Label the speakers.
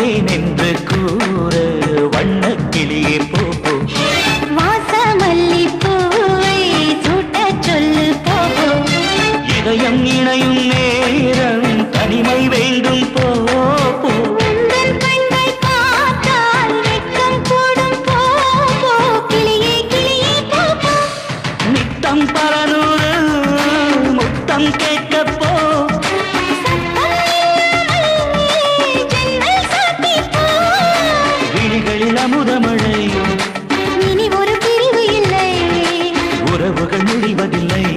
Speaker 1: வந்தேன் என்று கூற வண்ண கிளியே போப்போ
Speaker 2: வாசமல்லி பூவை சூட்ட சொல்லு போப்போ
Speaker 1: இதயம் இணையும் நேரம் தனிமை வேண்டும் போப்போ பரநூறு முத்தம் முடிவதில்லை